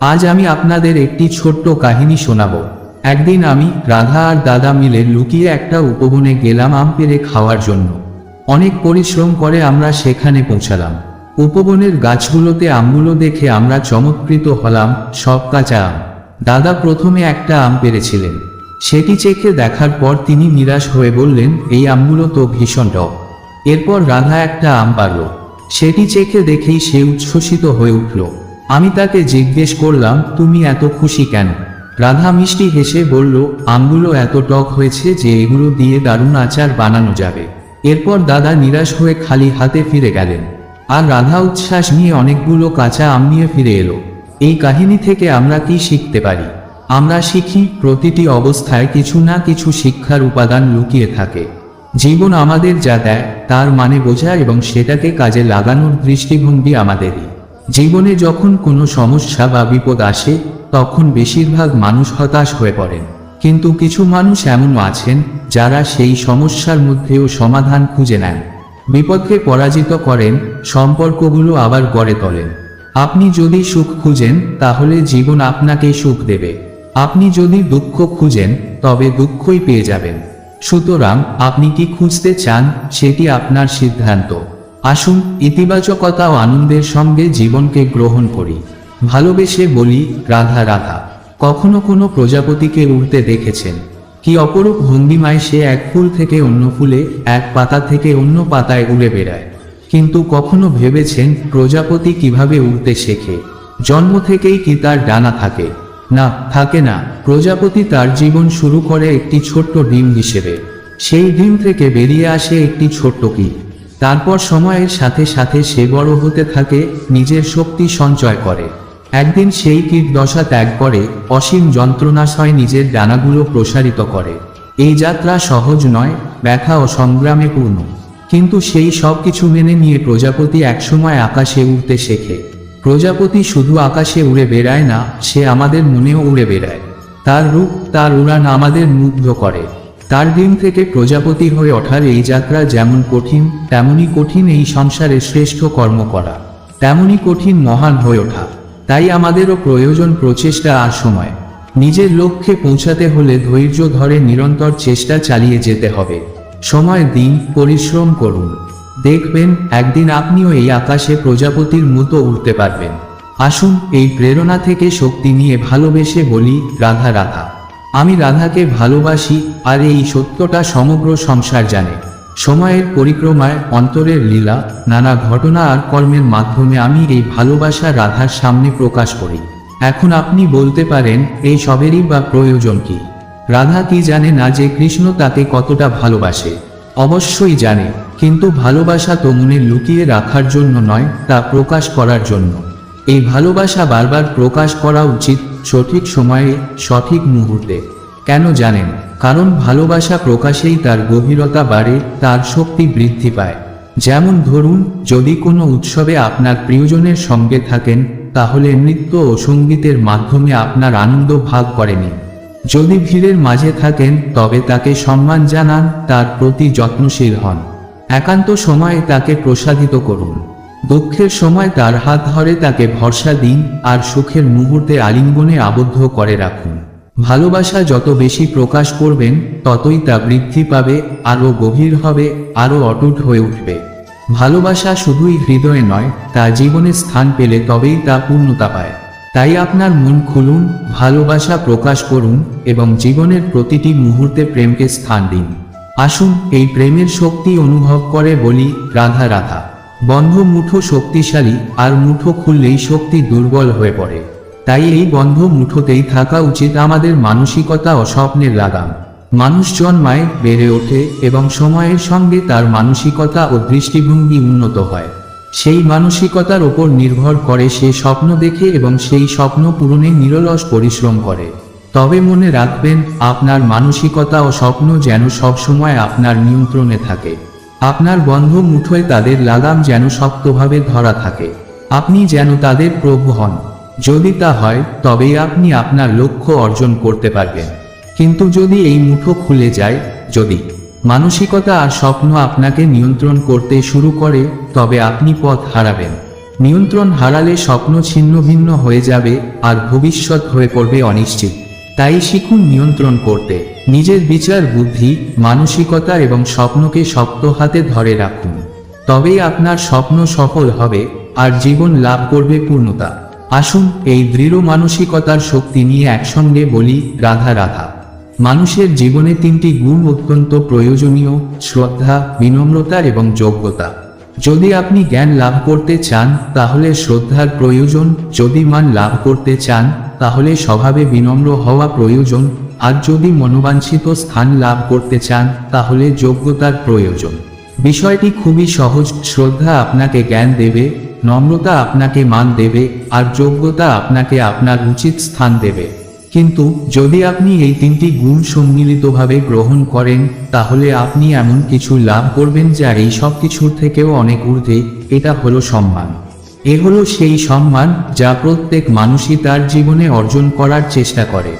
আজ আমি আপনাদের একটি ছোট্ট কাহিনী শোনাব। একদিন আমি রাধা আর দাদা মিলে লুকিয়ে একটা উপবনে গেলাম আম পেরে খাওয়ার জন্য। অনেক পরিশ্রম করে আমরা সেখানে পৌঁছালাম। উপবনের গাছগুলোতে আমগুলো দেখে আমরা চমৎকৃত হলাম, সব কাঁচা আম। দাদা প্রথমে একটা আম পেরেছিলেন সেটি চেখে দেখার পর তিনি নিরাশ হয়ে বললেন, এই আমগুলো তো ভীষণ টক। এরপর রাধা একটা আম পারল সেটি চেখে দেখেই সে উচ্ছ্বসিত হয়ে উঠল। আমি তাকে জিজ্ঞেস করলাম, তুমি এত খুশি কেন? রাধা মিষ্টি হেসে বলল আমগুলো এত টক হয়েছে যে এগুলো দিয়ে দারুণ আচার বানানো যাবে। এরপর দাদা নিরাশ হয়ে খালি হাতে ফিরে গেলেন। আর রাধা উচ্ছ্বাস নিয়ে অনেকগুলো কাঁচা আম নিয়ে ফিরে এলো। এই কাহিনী থেকে আমরা কি শিখতে পারি? আমরা শিখি, প্রতিটি অবস্থায় কিছু না কিছু শিক্ষার উপাদান লুকিয়ে থাকে। জীবন আমাদের যা দেয়, তার মানে বোঝা এবং সেটাকে কাজে লাগানোর দৃষ্টিভঙ্গি আমাদেরই। জীবনে যখন কোনো সমস্যা বা বিপদ আসে, তখন বেশিরভাগ মানুষ হতাশ হয়ে পড়েন কিন্তু কিছু মানুষ এমনও আছেন, যারা সেই সমস্যার মধ্যেও সমাধান খুঁজে নেন। বিপদকে পরাজিত করেন, সম্পর্কগুলো আবার গড়ে তোলেন। আপনি যদি সুখ খুঁজেন, তাহলে জীবন আপনাকে সুখ দেবে। আপনি যদি দুঃখ খুঁজেন, তবে দুঃখই পেয়ে যাবেন। সুতরাং আপনি কি খুঁজতে চান, সেটি আপনার সিদ্ধান্ত। আসুন ইতিবাচকতা ও আনন্দের সঙ্গে জীবনকে গ্রহণ করি। ভালোবেসে বলি, রাধা রাধা। কখনো কোনো প্রজাপতিকে উড়তে দেখেছেন। কি অপরূপ ভঙ্গিমায় সে এক ফুল থেকে অন্য ফুলে, এক পাতা থেকে অন্য পাতায় উড়ে বেড়ায়। কিন্তু কখনো ভেবেছেন প্রজাপতি কীভাবে উড়তে শেখে? জন্ম থেকেই কি তার ডানা থাকে? না থাকে না। প্রজাপতি তার জীবন শুরু করে একটি ছোট্ট ডিম হিসেবে। সেই ডিম থেকে বেরিয়ে আসে একটি ছোট্ট কীট। তারপর সময়ের সাথে সাথে সে বড় হতে থাকে, নিজের শক্তি সঞ্চয় করে। একদিন সেই কীট দশা ত্যাগ করে, অসীম যন্ত্রণাশয় নিজের ডানাগুলো প্রসারিত করে। এই যাত্রা সহজ নয়, ব্যথা ও সংগ্রামে পূর্ণ। কিন্তু সেই সব কিছু মেনে নিয়ে প্রজাপতি একসময় আকাশে উড়তে শেখে। প্রজাপতি শুধু আকাশে উড়ে বেড়ায় না, সে আমাদের মনেও উড়ে বেড়ায়। তার রূপ, তার উড়ান আমাদের মুগ্ধ করে। তার দিন থেকে প্রজাপতি হয়ে ওঠার এই যাত্রা যেমন কঠিন, তেমনি কঠিন এই সংসারে শ্রেষ্ঠ কর্ম করা। তেমনি কঠিন মহান হয়ে ওঠা। তাই আমাদেরও প্রয়োজন প্রচেষ্টা আর সময়। নিজের লক্ষ্যে পৌঁছাতে হলে ধৈর্য ধরে নিরন্তর চেষ্টা চালিয়ে যেতে হবে। সময় দিন, পরিশ্রম করুন। দেখবেন, একদিন আপনিও এই আকাশে প্রজাপতির মতো উঠতে পারবেন। আসুন, এই প্রেরণা থেকে শক্তি নিয়ে ভালোবেসে বলি রাধা রাধা। আমি রাধাকে ভালোবাসি আর এই সত্যটা সমগ্র সংসার জানে। সময়ের পরিক্রমায়, অন্তরের লীলা, নানা ঘটনা আর কর্মের মাধ্যমে আমি এই ভালোবাসা রাধার সামনে প্রকাশ করি। এখন আপনি বলতে পারেন, এই সবেরই বা প্রয়োজন কি? রাধা কি জানে না যে কৃষ্ণ তাকে কতটা ভালোবাসে? অবশ্যই জানে, কিন্তু ভালোবাসা তো মনে লুকিয়ে রাখার জন্য নয়, তা প্রকাশ করার জন্য। এই ভালোবাসা বারবার প্রকাশ করা উচিত সঠিক সময়ে সঠিক মুহূর্তে। কেন জানেন? কারণ ভালোবাসা প্রকাশেই তার গভীরতা বাড়ে, তার শক্তি বৃদ্ধি পায়। যেমন ধরুন, যদি কোনো উৎসবে আপনার প্রিয়জনের সঙ্গে থাকেন, তাহলে নৃত্য ও সঙ্গীতের মাধ্যমে আপনার আনন্দ ভাগ করেনি। যদি ভিড়ের মাঝে থাকেন, তবে তাকে সম্মান জানান, তার প্রতি যত্নশীল হন। একান্ত সময়ে তাকে প্রসাদিত করুন। দুঃখের সময় তার হাত ধরে তাকে ভরসা দিন আর সুখের মুহূর্তে আলিঙ্গনে আবদ্ধ করে রাখুন। ভালোবাসা যত বেশি প্রকাশ করবেন, ততই তা বৃদ্ধি পাবে, আরও গভীর হবে, আরও অটুট হয়ে উঠবে। ভালোবাসা শুধুই হৃদয়ে নয়, তা জীবনে স্থান পেলে তবেই তা পূর্ণতা পায়। তাই আপনার মন খুলুন, ভালোবাসা প্রকাশ করুন এবং জীবনের প্রতিটি মুহূর্তে প্রেমকে স্থান দিন। আসুন এই প্রেমের শক্তি অনুভব করে বলি রাধা রাধা। বন্ধ মুঠো শক্তিশালী আর মুঠো খুললেই শক্তি দুর্বল হয়ে পড়ে। তাই এই বন্ধ মুঠোতেই থাকা উচিত আমাদের মানসিকতা ও স্বপ্নের লাগাম। মানুষ জন্মায় বেড়ে ওঠে এবং সময়ের সঙ্গে তার মানসিকতা ও দৃষ্টিভঙ্গি উন্নত হয়। সেই মানসিকতার ওপর নির্ভর করে সে স্বপ্ন দেখে এবং সেই স্বপ্ন পূরণে নিরলস পরিশ্রম করে। তবে মনে রাখবেন, আপনার মানসিকতা ও স্বপ্ন যেন সবসময় আপনার নিয়ন্ত্রণে থাকে। আপনার বন্ধ মুঠোয় তাদের লাগাম যেন শক্তভাবে ধরা থাকে। আপনি যেন তাদের প্রভু হন। যদি তা হয়, তবেই আপনি আপনার লক্ষ্য অর্জন করতে পারবেন। কিন্তু যদি এই মুঠো খুলে যায়, যদি মানসিকতা আর স্বপ্ন আপনাকে নিয়ন্ত্রণ করতে শুরু করে, তবে আপনি পথ হারাবেন। নিয়ন্ত্রণ হারালে স্বপ্ন ছিন্ন ভিন্ন হয়ে যাবে, আর ভবিষ্যৎ হয়ে পড়বে অনিশ্চিত। তাই শিখুন নিয়ন্ত্রণ করতে। নিজের বিচার, বুদ্ধি, মানসিকতা এবং স্বপ্নকে শক্ত হাতে ধরে রাখুন। তবেই আপনার স্বপ্ন সফল হবে আর জীবন লাভ করবে পূর্ণতা। আসুন এই দৃঢ় মানসিকতার শক্তি নিয়ে একসঙ্গে বলি, রাধা রাধা। মানুষের জীবনে তিনটি গুণ অত্যন্ত প্রয়োজনীয়, শ্রদ্ধা বিনম্রতা এবং যোগ্যতা। যদি আপনি জ্ঞান লাভ করতে চান, তাহলে শ্রদ্ধার প্রয়োজন। যদি মান লাভ করতে চান, তাহলে স্বভাবে বিনম্র হওয়া প্রয়োজন। আর যদি মনোবাঞ্ছিত স্থান লাভ করতে চান, তাহলে যোগ্যতার প্রয়োজন। বিষয়টি খুবই সহজ। শ্রদ্ধা আপনাকে জ্ঞান দেবে, নম্রতা আপনাকে মান দেবে, আর যোগ্যতা আপনাকে আপনার উচিত স্থান দেবে। কিন্তু যদি আপনি এই তিনটি গুণ সম্মিলিতভাবে গ্রহণ করেন, তাহলে আপনি এমন কিছু লাভ করবেন যা এই সব কিছুর থেকেও অনেক ঊর্ধ্বে। এটা হলো সম্মান। এ হলো সেই সম্মান যা প্রত্যেক মানুষই তার জীবনে অর্জন করার চেষ্টা করে।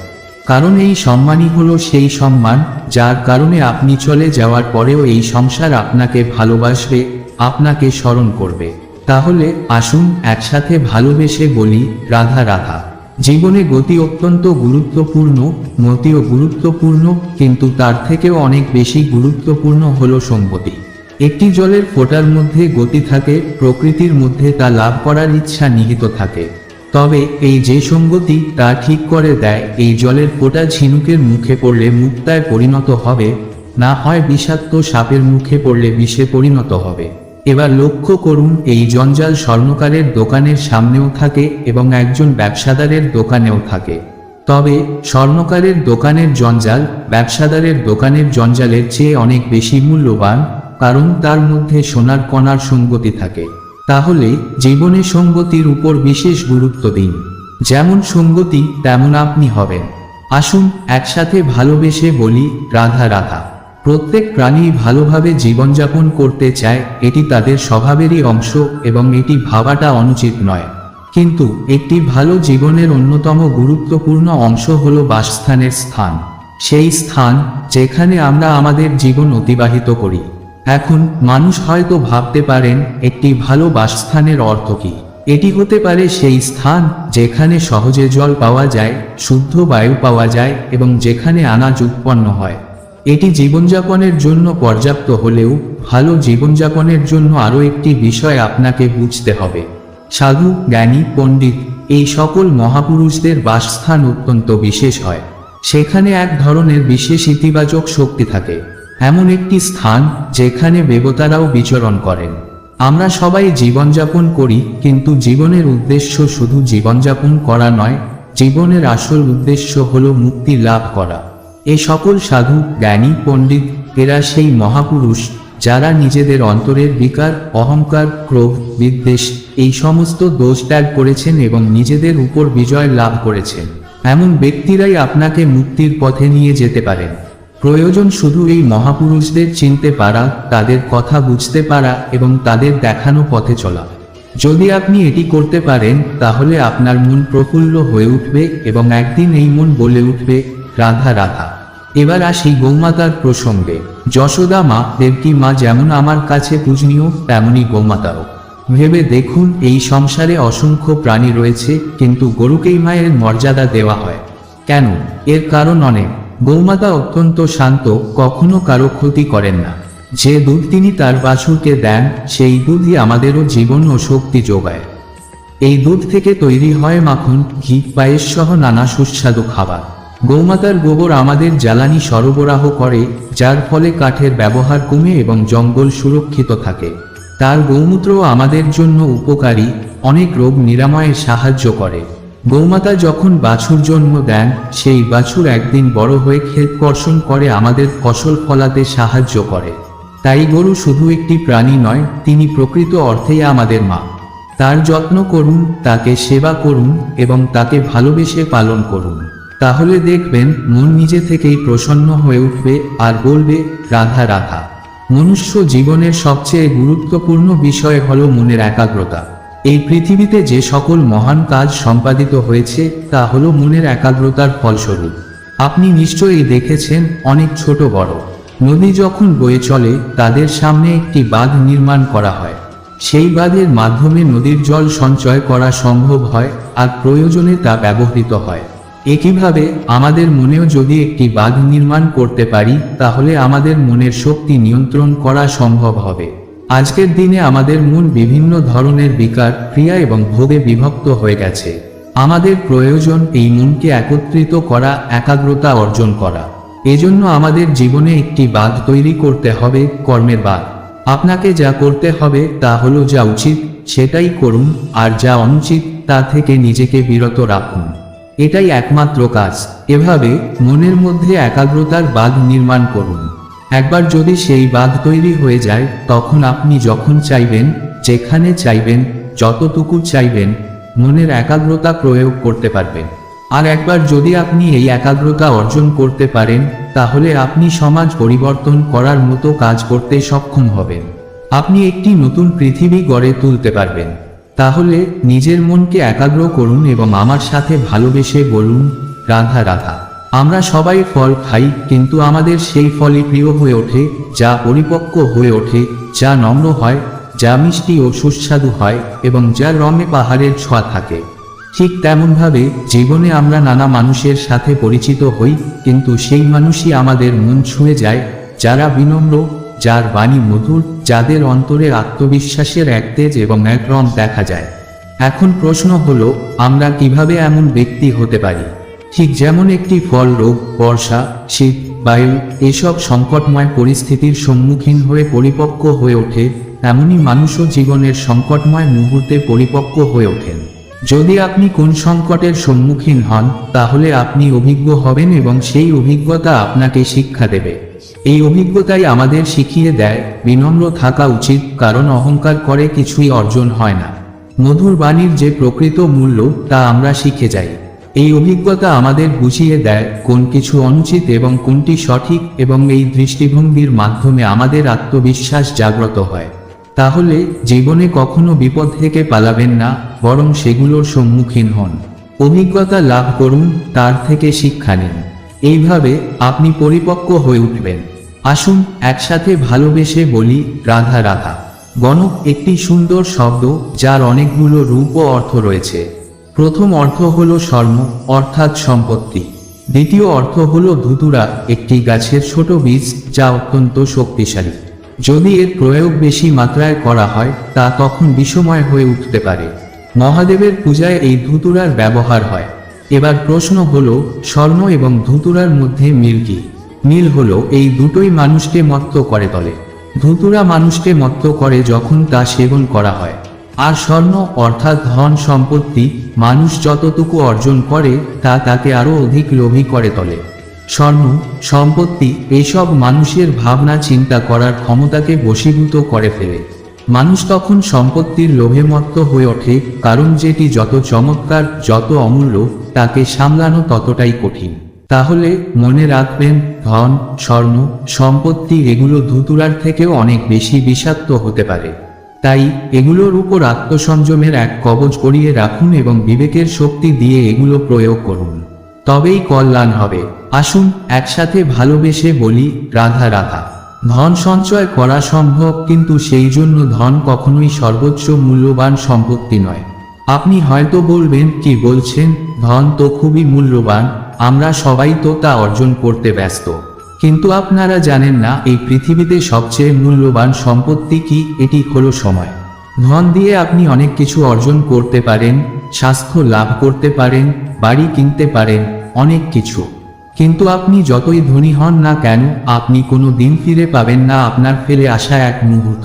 কারণ এই সম্মানই হলো সেই সম্মান যার কারণে আপনি চলে যাওয়ার পরেও এই সংসার আপনাকে ভালোবাসবে, আপনাকে স্মরণ করবে। তাহলে আসুন একসাথে ভালোবেসে বলি, রাধা রাধা। জীবনে গতি অত্যন্ত গুরুত্বপূর্ণ, মতিও গুরুত্বপূর্ণ, কিন্তু তার থেকেও অনেক বেশি গুরুত্বপূর্ণ হলো সম্পত্তি। একটি জলের ফোটার মধ্যে গতি থাকে, প্রকৃতির মধ্যে তা লাভ করার ইচ্ছা নিহিত থাকে। তবে এই যে সঙ্গতি তা ঠিক করে দেয়, এই জলের ফোঁটা ঝিনুকের মুখে পড়লে মুক্তায় পরিণত হবে, না হয় বিষাক্ত সাপের মুখে পড়লে বিষে পরিণত হবে। এবার লক্ষ্য করুন এই জঞ্জাল স্বর্ণকারের দোকানের সামনেও থাকে এবং একজন ব্যবসাদারের দোকানেও থাকে। তবে স্বর্ণকারের দোকানের জঞ্জাল ব্যবসাদারের দোকানের জঞ্জালের চেয়ে অনেক বেশি মূল্যবান, কারণ তার মধ্যে সোনার কণার সঙ্গতি থাকে। তাহলে জীবনে সঙ্গতির উপর বিশেষ গুরুত্ব দিন। যেমন সঙ্গতি, তেমন আপনি হবেন। আসুন একসাথে ভালোবেসে বলি রাধা রাধা। প্রত্যেক প্রাণী ভালোভাবে জীবনযাপন করতে চায়, এটি তাদের স্বভাবেরই অংশ এবং এটি ভাবাটা অনুচিত নয়। কিন্তু একটি ভালো জীবনের অন্যতম গুরুত্বপূর্ণ অংশ হল বাসস্থানের স্থান। সেই স্থান যেখানে আমরা আমাদের জীবন অতিবাহিত করি। এখন মানুষ হয়তো ভাবতে পারেন, একটি ভালো বাসস্থানের অর্থ কী? এটি হতে পারে সেই স্থান যেখানে সহজে জল পাওয়া যায়, শুদ্ধ বায়ু পাওয়া যায় এবং যেখানে আনাজ উৎপন্ন হয়। এটি জীবনযাপনের জন্য পর্যাপ্ত হলেও ভালো জীবনযাপনের জন্য আরও একটি বিষয় আপনাকে বুঝতে হবে। সাধু, জ্ঞানী, পণ্ডিত এই সকল মহাপুরুষদের বাসস্থান অত্যন্ত বিশেষ হয়। সেখানে এক ধরনের বিশেষ ইতিবাচক শক্তি থাকে। এমন একটি স্থান যেখানে দেবতারাও বিচরণ করেন। আমরা সবাই জীবনযাপন করি, কিন্তু জীবনের উদ্দেশ্য শুধু জীবনযাপন করা নয়, জীবনের আসল উদ্দেশ্য হল মুক্তি লাভ করা। এ সকল সাধু, জ্ঞানী, পণ্ডিত, এরা সেই মহাপুরুষ যারা নিজেদের অন্তরের বিকার, অহংকার, ক্রোধ, বিদ্বেষ এই সমস্ত দোষ ত্যাগ করেছেন এবং নিজেদের উপর বিজয় লাভ করেছেন। এমন ব্যক্তিরাই আপনাকে মুক্তির পথে নিয়ে যেতে পারেন প্রয়োজন শুধু এই মহাপুরুষদের চিনতে পারা, তাদের কথা বুঝতে পারা এবং তাদের দেখানো পথে চলা। যদি আপনি এটি করতে পারেন, তাহলে আপনার মন প্রফুল্ল হয়ে উঠবে এবং একদিন এই মন বলে উঠবে, রাধা রাধা। এবার আসি গৌমাতার প্রসঙ্গে। যশোদা মা, দেবকী মা যেমন আমার কাছে পূজনীয় তেমনি গৌমাতাও। ভেবে দেখুন, এই সংসারে অসংখ্য প্রাণী রয়েছে, কিন্তু গরুকেই মায়ের মর্যাদা দেওয়া হয়। কেন? এর কারণ অনেক। গৌমাতা অত্যন্ত শান্ত, কখনো কারও ক্ষতি করেন না। যে দুধ তিনি তার বাছুরকে দেন, সেই দুধই আমাদেরও জীবন ও শক্তি যোগায়। এই দুধ থেকে তৈরি হয় মাখন, ঘি, পায়েস সহ নানা সুস্বাদু খাবার। গৌমাতার গোবর আমাদের জ্বালানি সরবরাহ করে, যার ফলে কাঠের ব্যবহার কমে এবং জঙ্গল সুরক্ষিত থাকে। তার গৌমূত্র আমাদের জন্য উপকারী, অনেক রোগ নিরাময়ে সাহায্য করে। গৌমাতা যখন বাছুর জন্ম দেন, সেই বাছুর একদিন বড় হয়ে ক্ষেত কর্ষণ করে আমাদের ফসল ফলাতে সাহায্য করে। তাই গরু শুধু একটি প্রাণী নয়, তিনি প্রকৃত অর্থেই আমাদের মা। তার যত্ন করুন, তাকে সেবা করুন এবং তাকে ভালোবেসে পালন করুন। তাহলে দেখবেন মন নিজে থেকেই প্রসন্ন হয়ে উঠবে আর বলবে, রাধা রাধা। মনুষ্য জীবনের সবচেয়ে গুরুত্বপূর্ণ বিষয় হল মনের একাগ্রতা। এই পৃথিবীতে যে সকল মহান কাজ সম্পাদিত হয়েছে, তা হল মনের একাগ্রতার ফলস্বরূপ। আপনি নিশ্চয়ই দেখেছেন, অনেক ছোট বড়। নদী যখন বয়ে চলে, তাদের সামনে একটি বাঁধ নির্মাণ করা হয়। সেই বাঁধের মাধ্যমে নদীর জল সঞ্চয় করা সম্ভব হয় আর প্রয়োজনে তা ব্যবহৃত হয়। একইভাবে, আমাদের মনেও যদি একটি বাঁধ নির্মাণ করতে পারি, তাহলে আমাদের মনের শক্তি নিয়ন্ত্রণ করা সম্ভব হবে। আজকের দিনে আমাদের মন বিভিন্ন ধরনের বিকার, ক্রিয়া এবং ভোগে বিভক্ত হয়ে গেছে। আমাদের প্রয়োজন এই মনকে একত্রিত করা, একাগ্রতা অর্জন করা। এজন্য আমাদের জীবনে একটি বাঁধ তৈরি করতে হবে, কর্মের বাঁধ। আপনাকে যা করতে হবে, তা হলো যা উচিত, সেটাই করুন, আর যা অনুচিত, তা থেকে নিজেকে বিরত রাখুন। এটাই একমাত্র কাজ। এভাবে মনের মধ্যে একাগ্রতার বাঁধ নির্মাণ করুন। একবার যদি সেই বাঁধ তৈরি হয়ে যায়, তখন আপনি যখন চাইবেন, যেখানে চাইবেন, যতটুকু চাইবেন, মনের একাগ্রতা প্রয়োগ করতে পারবেন। আর একবার যদি আপনি এই একাগ্রতা অর্জন করতে পারেন, তাহলে আপনি সমাজ পরিবর্তন করার মতো কাজ করতে সক্ষম হবেন। আপনি একটি নতুন পৃথিবী গড়ে তুলতে পারবেন। তাহলে নিজের মনকে একাগ্র করুন এবং আমার সাথে ভালোবেসে বলুন, রাধা রাধা। আমরা সবাই ফল খাই, কিন্তু আমাদের সেই ফলই প্রিয় হয়ে ওঠে, যা পরিপক্ক হয়ে ওঠে, যা নম্র হয়, যা মিষ্টি ও সুস্বাদু হয় এবং যা রমে পাহাড়ের ছোঁয়া থাকে। ঠিক তেমনভাবে জীবনে আমরা নানা মানুষের সাথে পরিচিত হই, কিন্তু সেই মানুষই আমাদের মন ছুঁয়ে যায়, যারা বিনম্র যার বাণী মধুর, যাদের অন্তরে আত্মবিশ্বাসের এক তেজ এবং এক রং দেখা যায়। এখন প্রশ্ন হলো, আমরা কীভাবে এমন ব্যক্তি হতে পারি? ঠিক যেমন একটি ফল, রোগ, বর্ষা, শীত, বায়ু, এসব সংকটময় পরিস্থিতির সম্মুখীন হয়ে পরিপক্ক হয়ে ওঠে তেমনি মানুষও জীবনের সংকটময় মুহূর্তে পরিপক্ক হয়ে ওঠেন। যদি আপনি কোন সংকটের সম্মুখীন হন, তাহলে আপনি অভিজ্ঞ হবেন এবং সেই অভিজ্ঞতা আপনাকে শিক্ষা দেবে। এই অভিজ্ঞতাই আমাদের শিখিয়ে দেয়, বিনম্র থাকা উচিত, কারণ অহংকার করে কিছুই অর্জন হয় না। মধুর বাণীর যে প্রকৃত মূল্য, তা আমরা শিখে যাই। এই অভিজ্ঞতা আমাদের বুঝিয়ে দেয় কোন কিছু অনুচিত এবং কোনটি সঠিক এবং এই দৃষ্টিভঙ্গির মাধ্যমে আমাদের আত্মবিশ্বাস জাগ্রত হয়। তাহলে জীবনে কখনো বিপদ থেকে পালাবেন না, বরং সেগুলোর সম্মুখীন হন। অভিজ্ঞতা লাভ করুন, তার থেকে শিক্ষা নিন। এইভাবে আপনি পরিপক্ক হয়ে উঠবেন। আসুন একসাথে ভালোবেসে বলি, রাধা রাধা। গণক একটি সুন্দর শব্দ, যার অনেকগুলো রূপ ও অর্থ রয়েছে। প্রথম অর্থ হল স্বর্ণ, অর্থাৎ সম্পত্তি। দ্বিতীয় অর্থ হল ধুতুরা, একটি গাছের ছোট বীজ, যা অত্যন্ত শক্তিশালী। যদি এর প্রয়োগ বেশি মাত্রায় করা হয়, তা তখন বিষময় হয়ে উঠতে পারে। মহাদেবের পূজায় এই ধুতুরার ব্যবহার হয়। এবার প্রশ্ন হলো, স্বর্ণ এবং ধুতুরার মধ্যে মিল কি? মিল হলো এই দুটোই মানুষকে মত্ত করে তোলে। ধুতুরা মানুষকে মত্ত করে যখন তা সেবন করা হয়। আর স্বর্ণ অর্থাৎ ধন সম্পত্তি মানুষ যতটুকু অর্জন করে, তা তাকে আরও অধিক লোভী করে তোলে। স্বর্ণ, সম্পত্তি এসব মানুষের ভাবনা চিন্তা করার ক্ষমতাকে বশীভূত করে ফেলে। মানুষ তখন সম্পত্তির লোভে মত্ত হয়ে ওঠে, কারণ যেটি যত চমৎকার, যত অমূল্য তাকে সামলানো ততটাই কঠিন। তাহলে মনে রাখবেন, ধন, স্বর্ণ, সম্পত্তি এগুলো ধুতুরার থেকেও অনেক বেশি বিষাক্ত হতে পারে। তাই এগুলোর উপর আত্মসংযমের এক কবচ করিয়ে রাখুন এবং বিবেকের শক্তি দিয়ে এগুলো প্রয়োগ করুন। তবেই কল্যাণ হবে। আসুন, একসাথে ভালোবেসে বলি, রাধা রাধা। ধন সঞ্চয় করা সম্ভব, কিন্তু সেই জন্য ধন কখনোই সর্বোচ্চ মূল্যবান সম্পত্তি নয়। আপনি হয়তো বলবেন, কি বলছেন? ধন তো খুবই মূল্যবান, আমরা সবাই তো তা অর্জন করতে ব্যস্ত। কিন্তু আপনারা জানেন না, এই পৃথিবীতে সবচেয়ে মূল্যবান সম্পত্তি কি? এটি হলো সময়। ধন দিয়ে আপনি অনেক কিছু অর্জন করতে পারেন, স্বাস্থ্য লাভ করতে পারেন, বাড়ি কিনতে পারেন, অনেক কিছু। কিন্তু আপনি যতই ধনী হন না কেন, আপনি কোনো দিন ফিরে পাবেন না আপনার ফেলে আসা এক মুহূর্ত।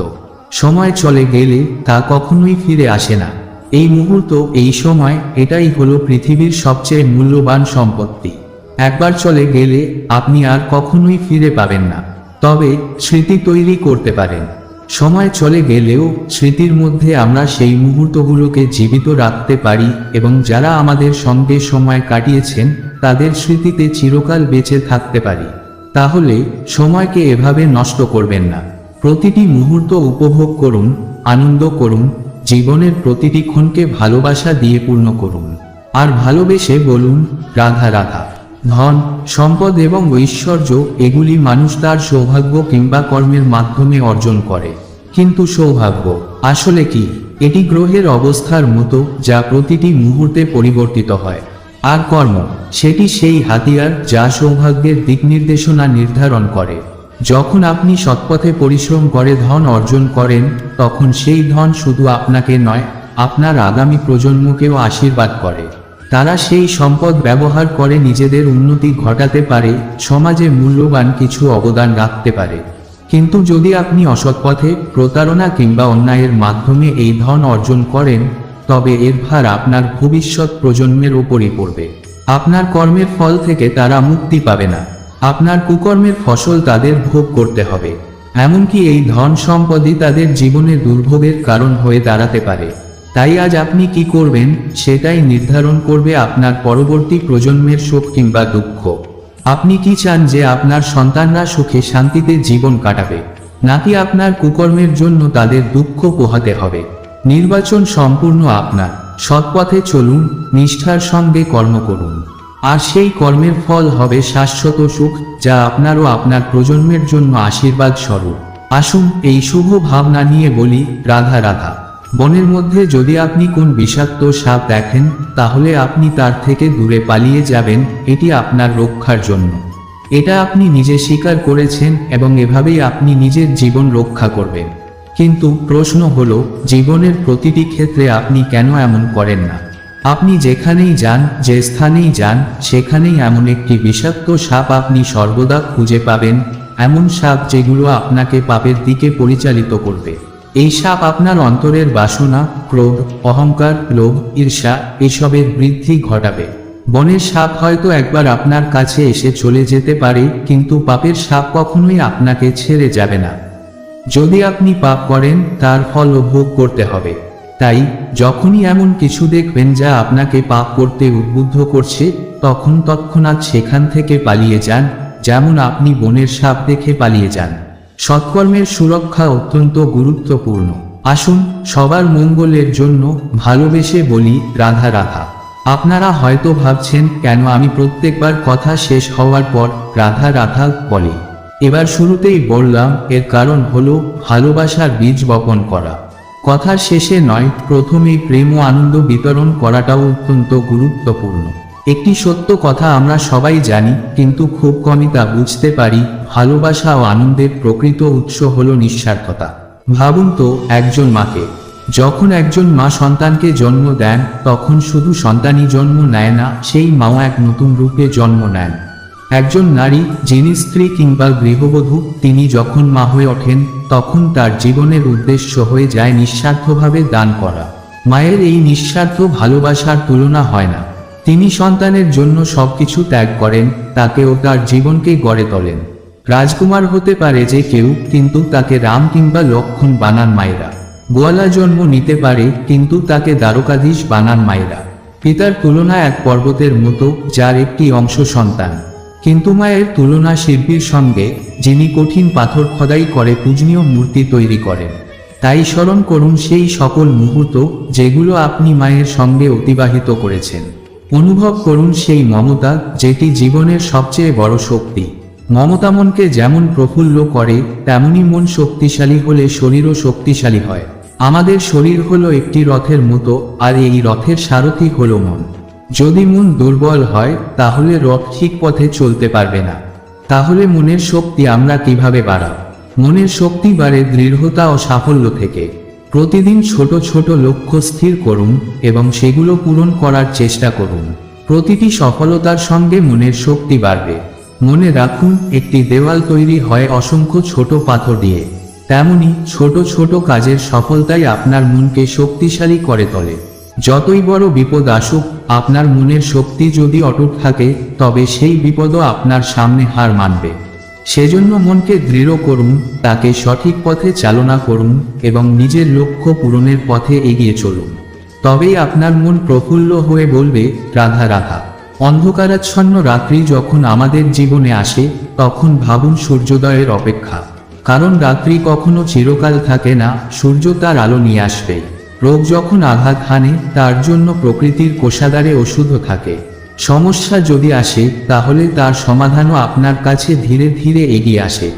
সময় চলে গেলে তা কখনোই ফিরে আসে না। এই মুহূর্ত, এই সময়, এটাই হলো পৃথিবীর সবচেয়ে মূল্যবান সম্পত্তি। একবার চলে গেলে, আপনি আর কখনোই ফিরে পাবেন না। তবে, স্মৃতি তৈরি করতে পারেন। সময় চলে গেলেও, স্মৃতির মধ্যে আমরা সেই মুহূর্তগুলোকে জীবিত রাখতে পারি এবং যারা আমাদের সঙ্গে সময় কাটিয়েছেন, তাদের স্মৃতিতে চিরকাল বেঁচে থাকতে পারি। তাহলে, সময়কে এভাবে নষ্ট করবেন না। প্রতিটি মুহূর্ত উপভোগ করুন, আনন্দ করুন জীবনের প্রতিটি ক্ষণকে ভালোবাসা দিয়ে পূর্ণ করুন। আর ভালোবেসে বলুন, রাধা রাধা। ধন, সম্পদ এবং ঐশ্বর্য এগুলি মানুষ তার সৌভাগ্য কিংবা কর্মের মাধ্যমে অর্জন করে। কিন্তু সৌভাগ্য আসলে কি? এটি গ্রহের অবস্থার মতো যা প্রতিটি মুহূর্তে পরিবর্তিত হয়। আর কর্ম, সেটি সেই হাতিয়ার যা সৌভাগ্যের দিক নির্দেশনা নির্ধারণ করে। যখন আপনি সৎপথে পরিশ্রম করে ধন অর্জন করেন, তখন সেই ধন শুধু আপনাকে নয়, আপনার আগামী প্রজন্মকেও আশীর্বাদ করে। তারা সেই সম্পদ ব্যবহার করে নিজেদের উন্নতি ঘটাতে পারে, সমাজে মূল্যবান কিছু অবদান রাখতে পারে। কিন্তু যদি আপনি অসৎপথে, প্রতারণা কিংবা অন্যায়ের মাধ্যমে এই ধন অর্জন করেন, তবে এর ভার আপনার ভবিষ্যৎ প্রজন্মের ওপরই পড়বে। আপনার কর্মের ফল থেকে তারা মুক্তি পাবে না। আপনার কুকর্মের ফসল তাদের ভোগ করতে হবে। এমনকি এই ধন সম্পদই তাদের জীবনে দুর্ভোগের কারণ হয়ে দাঁড়াতে পারে। তাই আজ আপনি কি করবেন, সেটাই নির্ধারণ করবে আপনার পরবর্তী প্রজন্মের সুখ কিংবা দুঃখ। আপনি কি চান যে আপনার সন্তানরা সুখে শান্তিতে জীবন কাটাবে? নাকি আপনার কুকর্মের জন্য তাদের দুঃখ পোহাতে হবে? নির্বাচন সম্পূর্ণ আপনার। সৎপথে চলুন, নিষ্ঠার সঙ্গে কর্ম করুন। আর সেই কর্মের ফল হবে শাশ্বত সুখ, যা আপনার ও আপনার প্রজন্মের জন্য আশীর্বাদ স্বরূপ। আসুন এই শুভ ভাবনা নিয়ে বলি, রাধা রাধা। বনের মধ্যে যদি আপনি কোন বিষাক্ত সাপ দেখেন, তাহলে আপনি তার থেকে দূরে পালিয়ে যাবেন, এটি আপনার রক্ষার জন্য। এটা আপনি নিজে স্বীকার করেছেন এবং এভাবেই আপনি নিজের জীবন রক্ষা করবেন। কিন্তু প্রশ্ন হলো, জীবনের প্রতিটি ক্ষেত্রে আপনি কেন এমন করেন না? আপনি যেখানেই যান, যে স্থানেই যান, সেখানেই এমন একটি বিষাক্ত সাপ আপনি সর্বদা খুঁজে পাবেন, এমন সাপ যেগুলো আপনাকে পাপের দিকে পরিচালিত করবে। এই সাপ আপনার অন্তরের বাসনা, ক্রোধ, অহংকার, লোভ, ঈর্ষা এসবের বৃদ্ধি ঘটাবে। বনের সাপ হয়তো একবার আপনার কাছে এসে চলে যেতে পারে, কিন্তু পাপের সাপ কখনোই আপনাকে ছেড়ে যাবে না। যদি আপনি পাপ করেন, তার ফল ভোগ করতে হবে। তাই যখনই এমন কিছু দেখবেন যা আপনাকে পাপ করতে উদ্বুদ্ধ করছে, তখন তৎক্ষণাৎ সেখান থেকে পালিয়ে যান, যেমন আপনি বনের সাপ দেখে পালিয়ে যান। সৎকর্মের সুরক্ষা অত্যন্ত গুরুত্বপূর্ণ। আসুন, সবার মঙ্গলের জন্য ভালোবেসে বলি, রাধা রাধা। আপনারা হয়তো ভাবছেন, কেন আমি প্রত্যেকবার কথা শেষ হওয়ার পর রাধা রাধা বলি। এবার শুরুতেই বললাম, এর কারণ হলো ভালোবাসার বীজ বপন করা। কথার শেষে নয়, প্রথমে প্রেম ও আনন্দ বিতরণ করাটাও অত্যন্ত গুরুত্বপূর্ণ। একটি সত্য কথা আমরা সবাই জানি, কিন্তু খুব কমই তা বুঝতে পারি, ভালোবাসা ও আনন্দের প্রকৃত উৎস হল নিঃস্বার্থতা। ভাবুন তো, একজন মাকে। যখন একজন মা সন্তানকে জন্ম দেন, তখন শুধু সন্তানই জন্ম নেয় না, সেই মাও এক নতুন রূপে জন্ম নেন। একজন নারী যিনি স্ত্রী কিংবা গৃহবধূ, তিনি যখন মা হয়ে ওঠেন, তখন তার জীবনের উদ্দেশ্য হয়ে যায় নিঃস্বার্থভাবে দান করা। মায়ের এই নিঃস্বার্থ ভালোবাসার তুলনা হয় না। তিনি সন্তানের জন্য সবকিছু ত্যাগ করেন তাকেও তার জীবনকে গড়ে তোলেন। রাজকুমার হতে পারে যে কেউ, কিন্তু তাকে রাম কিংবা লক্ষণ বানান মায়েরা। গোয়ালা জন্ম নিতে পারে, কিন্তু তাকে দ্বারকাধীশ বানান মায়েরা। পিতার তুলনা এক পর্বতের মতো, যার একটি অংশ সন্তান। কিন্তু মায়ের তুলনা শিল্পীর সঙ্গে, যিনি কঠিন পাথর খোদাই করে পূজনীয় মূর্তি তৈরি করেন। তাই স্মরণ করুন সেই সকল মুহূর্ত যেগুলো আপনি মায়ের সঙ্গে অতিবাহিত করেছেন। অনুভব করুন সেই মমতা যেটি জীবনের সবচেয়ে বড় শক্তি। মমতা মনকে যেমন প্রফুল্ল করে, তেমনি মন শক্তিশালী হলে শরীরও শক্তিশালী হয়। আমাদের শরীর হলো একটি রথের মতো, আর এই রথের সারথি হলো মন। যদি মন দুর্বল হয়, তাহলে রথ ঠিক পথে চলতে পারবে না। তাহলে মনের শক্তি আমরা কীভাবে বাড়াব? মনের শক্তি বাড়ে দৃঢ়তা ও সাফল্য থেকে। প্রতিদিন ছোট ছোট লক্ষ্য স্থির করুন এবং সেগুলো পূরণ করার চেষ্টা করুন। প্রতিটি সফলতার সঙ্গে মনের শক্তি বাড়বে। মনে রাখুন, একটি দেওয়াল তৈরি হয় অসংখ্য ছোট পাথর দিয়ে। তেমনি ছোট ছোট কাজের সফলতাই আপনার মনকে শক্তিশালী করে তোলে। যতই বড় বিপদ আসুক, আপনার মনের শক্তি যদি অটুট থাকে, তবে সেই বিপদও আপনার সামনে হার মানবে। সেজন্য মনকে দৃঢ় করুন, তাকে সঠিক পথে চালনা করুন এবং নিজের লক্ষ্য পূরণের পথে এগিয়ে চলুন। তবেই আপনার মন প্রফুল্ল হয়ে বলবে, রাধা রাধা। অন্ধকারাচ্ছন্ন রাত্রি যখন আমাদের জীবনে আসে, তখন ভাবুন সূর্যোদয়ের অপেক্ষা। কারণ রাত্রি কখনো চিরকাল থাকে না, সূর্য তার আলো নিয়ে আসবে রোগ যখন আঘাত হানে, তার জন্য প্রকৃতির কোষাগারে ওষুধও থাকে। সমস্যা যদি আসে, তাহলে তার সমাধানও আপনার কাছে ধীরে ধীরে এগিয়ে আসে।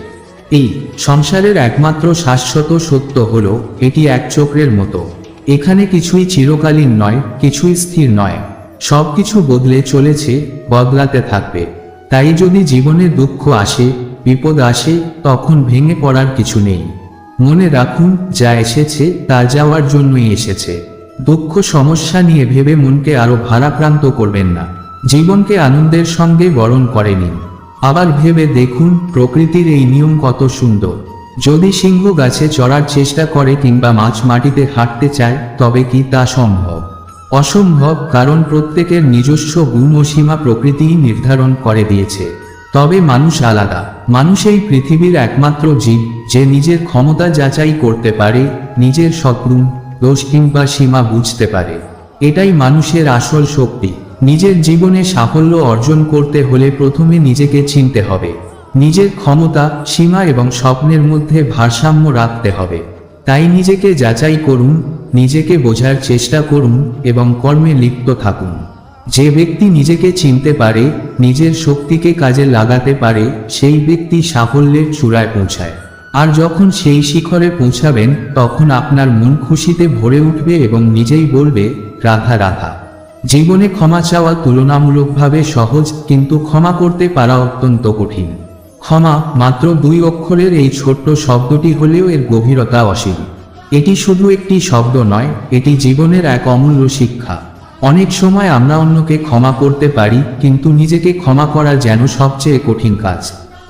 এই সংসারের একমাত্র শাশ্বত সত্য হল, এটি এক চক্রের মতো। এখানে কিছুই চিরকালীন নয়, কিছুই স্থির নয়। সবকিছু বদলে চলেছে, বদলাতে থাকবে। তাই যদি জীবনে দুঃখ আসে, বিপদ আসে, তখন ভেঙে পড়ার কিছু নেই। মনে রাখুন, যা এসেছে, তা যাওয়ার জন্যই এসেছে। দুঃখ, সমস্যা নিয়ে ভেবে মনকে আরও ভারাক্রান্ত করবেন না। জীবনকে আনন্দের সঙ্গে বরণ করে নিন আবার ভেবে দেখুন, প্রকৃতির এই নিয়ম কত সুন্দর। যদি সিংহ গাছে চড়ার চেষ্টা করে কিংবা মাছ মাটিতে হাঁটতে চায়, তবে কি তা সম্ভব? অসম্ভব, কারণ প্রত্যেকের নিজস্ব গুণ ও সীমা প্রকৃতিই নির্ধারণ করে দিয়েছে। তবে মানুষ আলাদা। মানুষ এই পৃথিবীর একমাত্র জীব। যে নিজের ক্ষমতা যাচাই করতে পারে, নিজের সদ্গুণ দোষ কিংবা সীমা বুঝতে পারে। এটাই মানুষের আসল শক্তি। নিজের জীবনে সাফল্য অর্জন করতে হলে প্রথমে নিজেকে চিনতে হবে। নিজের ক্ষমতা, সীমা এবং স্বপ্নের মধ্যে ভারসাম্য রাখতে হবে। তাই নিজেকে যাচাই করুন, নিজেকে বোঝার চেষ্টা করুন এবং কর্মে লিপ্ত থাকুন। যে ব্যক্তি নিজেকে চিনতে পারে, নিজের শক্তিকে কাজে লাগাতে পারে, সেই ব্যক্তি সাফল্যের চূড়ায় পৌঁছায়। আর যখন সেই শিখরে পৌঁছাবেন, তখন আপনার মন খুশিতে ভরে উঠবে এবং নিজেই বলবে, রাধা রাধা। জীবনে ক্ষমা চাওয়া তুলনামূলকভাবে সহজ, কিন্তু ক্ষমা করতে পারা অত্যন্ত কঠিন। ক্ষমা মাত্র দুই অক্ষরের এই ছোট্ট শব্দটি হলেও এর গভীরতা অসীম। এটি শুধু একটি শব্দ নয়, এটি জীবনের এক অমূল্য শিক্ষা। অনেক সময় আমরা অন্যকে ক্ষমা করতে পারি, কিন্তু নিজেকে ক্ষমা করা যেন সবচেয়ে কঠিন কাজ।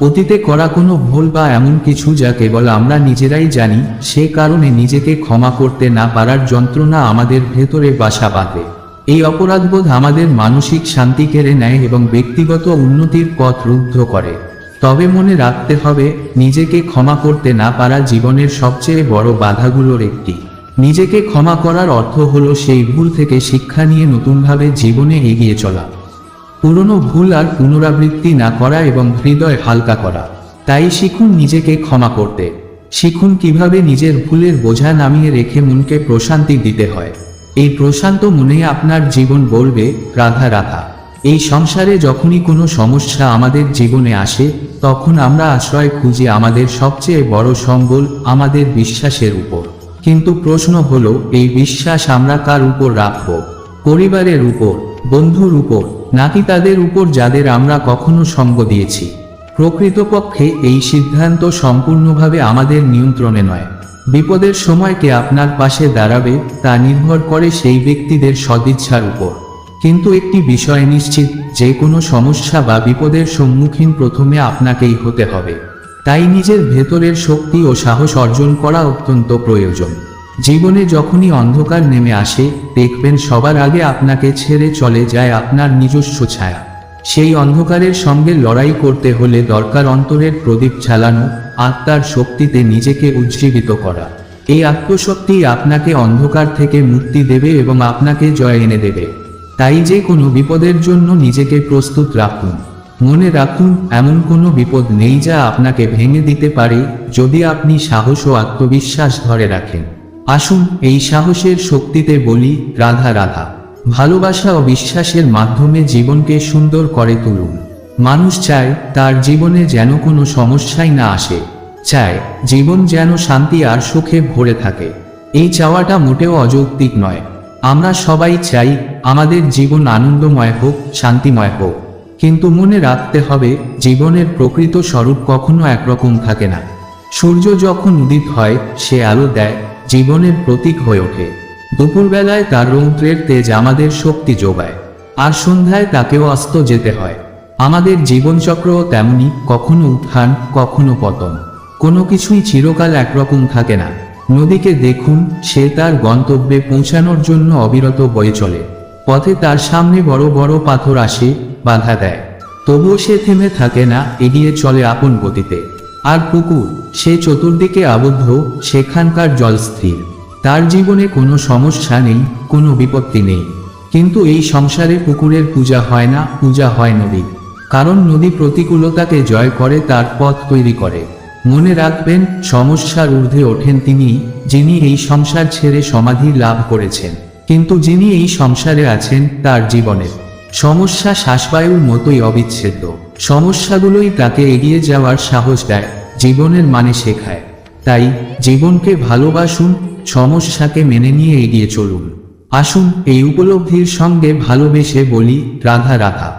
অতীতে করা কোনো ভুল বা এমন কিছু যা কেবল আমরা নিজেরাই জানি, সে কারণে নিজেকে ক্ষমা করতে না পারার যন্ত্রণা আমাদের ভেতরে বাসা বাঁধে। এই অপরাধবোধ আমাদের মানসিক শান্তি কেড়ে নেয় এবং ব্যক্তিগত উন্নতির পথ রুদ্ধ করে। তবে মনে রাখতে হবে, নিজেকে ক্ষমা করতে না পারা জীবনের সবচেয়ে বড় বাধাগুলোর একটি। নিজেকে ক্ষমা করার অর্থ হলো সেই ভুল থেকে শিক্ষা নিয়ে নতুনভাবে জীবনে এগিয়ে চলা। পুরনো ভুল আর পুনরাবৃত্তি না করা এবং হৃদয় হালকা করা। তাই শিখুন নিজেকে ক্ষমা করতে। শিখুন কীভাবে নিজের ভুলের বোঝা নামিয়ে রেখে মনকে প্রশান্তি দিতে হয়। এই প্রশান্ত মনে আপনার জীবন বলবে, রাধা রাধা। এই সংসারে যখনই কোনো সমস্যা আমাদের জীবনে আসে, তখন আমরা আশ্রয় খুঁজি আমাদের সবচেয়ে বড় সম্বল আমাদের বিশ্বাসের উপর। কিন্তু প্রশ্ন হলো, এই বিশ্বাস আমরা কার উপর রাখব? পরিবারের উপর, বন্ধুর উপর নাকি তাদের উপর যাদের আমরা কখনো সঙ্গ দিয়েছি। প্রকৃতপক্ষে এই সিদ্ধান্ত সম্পূর্ণভাবে আমাদের নিয়ন্ত্রণে নয়। বিপদের সময়কে আপনার পাশে দাঁড়াবে তা নির্ভর করে সেই ব্যক্তিদের সদিচ্ছার উপর। কিন্তু একটি বিষয় নিশ্চিত, যে কোনো সমস্যা বা বিপদের সম্মুখীন প্রথমে আপনাকেই হতে হবে। তাই নিজের ভেতরের শক্তি ও সাহস অর্জন করা অত্যন্ত প্রয়োজন। জীবনে যখনই অন্ধকার নেমে আসে, দেখবেন সবার আগে আপনাকে ছেড়ে চলে যায় আপনার নিজস্ব ছায়া। সেই অন্ধকারের সঙ্গে লড়াই করতে হলে দরকার অন্তরের প্রদীপ জ্বালানো, আত্মার শক্তিতে নিজেকে উজ্জীবিত করা। এই আত্মশক্তি আপনাকে অন্ধকার থেকে মুক্তি দেবে এবং আপনাকে জয় এনে দেবে। তাই যে কোনো বিপদের জন্য নিজেকে প্রস্তুত রাখুন। মনে রাখুন, এমন কোনো বিপদ নেই যা আপনাকে ভেঙে দিতে পারে যদি আপনি সাহস ও আত্মবিশ্বাস ধরে রাখেন। আসুন এই সাহসের শক্তিতে বলি, রাধা রাধা। ভালোবাসা ও বিশ্বাসের মাধ্যমে জীবনকে সুন্দর করে তুলুন। মানুষ চায় তার জীবনে যেন কোনো সমস্যাই না আসে। চায় জীবন যেন শান্তি আর সুখে ভরে থাকে। এই চাওয়াটা মোটেও অযৌক্তিক নয়। আমরা সবাই চাই আমাদের জীবন আনন্দময় হোক, শান্তিময় হোক। কিন্তু মনে রাখতে হবে, জীবনের প্রকৃত স্বরূপ কখনো একরকম থাকে না। সূর্য যখন উদিত হয়, সে আলো দেয় জীবনের প্রতীক হয়ে ওঠে। দুপুরবেলায় তার রৌদ্রের তেজ আমাদের শক্তি যোগায়, আর সন্ধ্যায় তাকেও অস্ত যেতে হয়। আমাদের জীবনচক্রও তেমনি কখনো উত্থান, কখনো পতন। কোনো কিছুই চিরকাল একরকম থাকে না। নদীকে দেখুন, সে তার গন্তব্যে পৌঁছানোর জন্য অবিরত বয়ে চলে। পথে তার সামনে বড় বড় পাথর আসে, বাধা দেয়। তবুও সে থেমে থাকে না, এগিয়ে চলে আপন গতিতে। আর পুকুর সে চতুর্দিকে আবদ্ধ, সেখানকার জল স্থির। তার জীবনে কোনো সমস্যা নেই, কোনো বিপত্তি নেই। কিন্তু এই সংসারে পুকুরের পূজা হয় না, পূজা হয় নদীর কারণ নদী প্রতিকূলতাকে জয় করে, তার পথ তৈরি করে। মনে রাখবেন, সমস্যার ঊর্ধ্বে ওঠেন তিনি, যিনি এই সংসার ছেড়ে সমাধি লাভ করেছেন। কিন্তু যিনি এই সংসারে আছেন, তার জীবনের। সমস্যা শ্বাসবায়ুর মতোই অবিচ্ছেদ্য। সমস্যাগুলোই তাকে এগিয়ে যাওয়ার সাহস দেয়। জীবনের মানে শেখায়। তাই জীবনকে ভালোবাসুন, সমস্যাকে মেনে নিয়ে এগিয়ে চলুন। আসুন এই উপলব্ধির সঙ্গে ভালোবেসে বলি, রাধা রাধা।